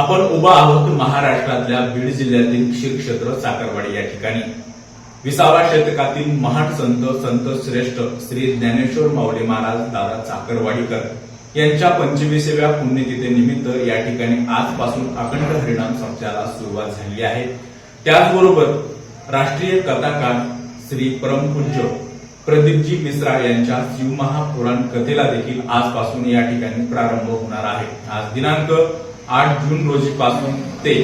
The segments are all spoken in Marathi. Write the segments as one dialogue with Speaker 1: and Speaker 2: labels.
Speaker 1: आपण उभा आहोत महाराष्ट्रातल्या बीड जिल्ह्यातील क्षीरक्षेत्र साखरवाडी या ठिकाणी. विसाव्या शतकातील महान संत संत श्रेष्ठ श्री ज्ञानेश्वर माऊली महाराज दादा साखरवाडीकर यांच्या पंचवीसाव्या पुण्यतिथीनिमित्त या ठिकाणी आजपासून अखंड हरिणाम संचाला सुरुवात झाली आहे. त्याचबरोबर राष्ट्रीय कथाकार श्री परमपूज्य प्रदीपजी मिश्रा यांच्या शिवमहापुराण कथेला देखील आजपासून या ठिकाणी प्रारंभ होणार आहे. आज दिनांक आठ जून रोजीपासून ते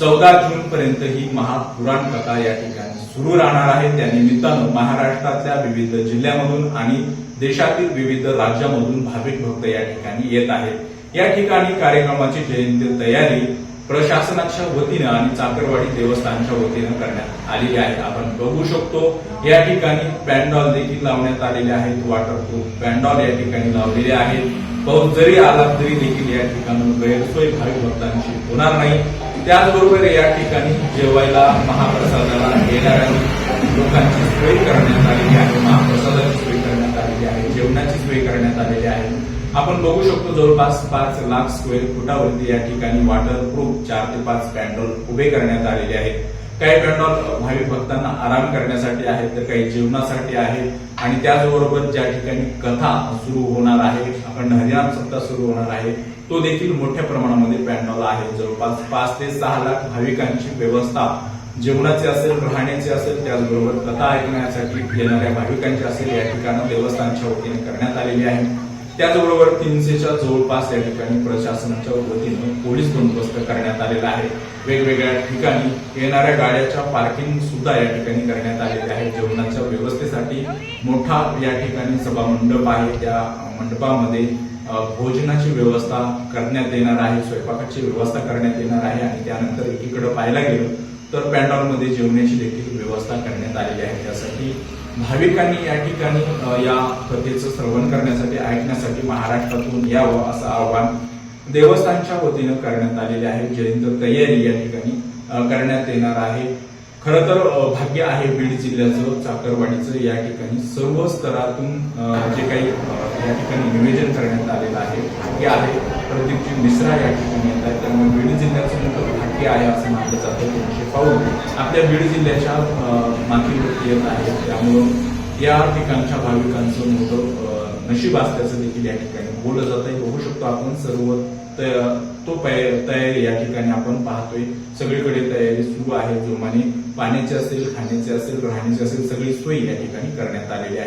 Speaker 1: चौदा जून पर्यंत ही महापुराण कथा या ठिकाणी सुरू राहणार आहे. त्यानिमित्तानं महाराष्ट्रातल्या विविध जिल्ह्यामधून आणि देशातील विविध राज्यामधून भाविक भक्त या ठिकाणी येत आहेत. या ठिकाणी कार्यक्रमाची जयंती तयारी प्रशासनाच्या वतीनं आणि चाकरवाडी देवस्थानच्या वतीनं करण्यात आलेली आहे. आपण बघू शकतो या ठिकाणी पॅन्डॉल देखील लावण्यात आलेले आहेत. वॉटरप्रूफ पॅन्डॉल या ठिकाणी लावलेले आहेत. पाऊस जरी आला तरी देखील या ठिकाणी गैरसोय भाविक भक्तांची होणार नाही त्याचबरोबर या ठिकाणी जेवायला महाप्रसादाला येणाऱ्या लोकांची सोय करण्यात आलेली आहे महाप्रसादाची सोय करण्यात आलेली आहे जेवणाची सोय करण्यात आलेली आहे. आपण बघू शकतो जवळपास पाच लाख स्क्वेअर फुटावरती या ठिकाणी वॉटरप्रूफ चार ते पाच पॅन्डल उभे करण्यात आलेले आहेत. काही पॅन्डॉल भाविक भक्तांना आराम करण्यासाठी आहेत तर काही जीवनासाठी आहे आणि त्याचबरोबर ज्या ठिकाणी कथा सुरू होणार आहे अखंड हरिनाम सप्ताह सुरू होणार आहे तो देखील मोठ्या प्रमाणामध्ये पॅन्डॉल आहे. जवळपास पाच ते सहा लाख भाविकांची व्यवस्था जेवणाची असेल राहण्याची असेल त्याचबरोबर कथा ऐकण्यासाठी येणाऱ्या भाविकांची असेल या ठिकाणी देवस्थानच्या वतीने करण्यात आलेली आहे. त्याचबरोबर तीनशेच्या जवळपास या ठिकाणी प्रशासनाच्या वतीने पोलीस बंदोबस्त करण्यात आलेला आहे. वेगवेगळ्या ठिकाणी येणाऱ्या गाड्याच्या पार्किंग सुद्धा या ठिकाणी करण्यात आलेले आहे. जेवणाच्या व्यवस्थेसाठी मोठा या ठिकाणी सभा मंडप आहे. त्या मंडपामध्ये भोजनाची व्यवस्था करण्यात येणार आहे. स्वयंपाकाची व्यवस्था करण्यात येणार आहे आणि त्यानंतर एकीकडे पाहायला गेलं तर पॅन्डॉलमध्ये जेवणाची देखील व्यवस्था करण्यात आलेली आहे. त्यासाठी भाविकांनी या ठिकाणी या कथेचं श्रवण करण्यासाठी ऐकण्यासाठी महाराष्ट्रातून यावं असं आवाहन देवस्थानच्या वतीनं करण्यात आलेले आहे. जयंत तयारी या ठिकाणी करण्यात येणार आहे. खरं तर भाग्य आहे बीड जिल्ह्याचं चाकरवाडीचं. या ठिकाणी सर्व स्तरातून जे काही या ठिकाणी निवेदन करण्यात आलेलं आहे भाग्य आहे. प्रदीपजी मिश्रा या ठिकाणी येत आहेत. त्यामुळे बीड जिल्ह्याचं मोठं भाग्य आहे असं मानलं जातं त्यांचे पाऊल आपल्या बीड जिल्ह्याच्या मातीवरती येत आहे. त्यामुळं या ठिकाणच्या भाविकांचं मोठं नशीब असल्याचं देखील या ठिकाणी बोललं जातं बघू शकतो आपण सर्व तो तयारी या ठिकाणी आपण पाहतोय. सगळीकडे तयारी सुरू आहे. जोमाने पाण्याची असेल खाण्याची असेल राहण्याची असेल सगळी सोयी या ठिकाणी करण्यात आलेली आहे.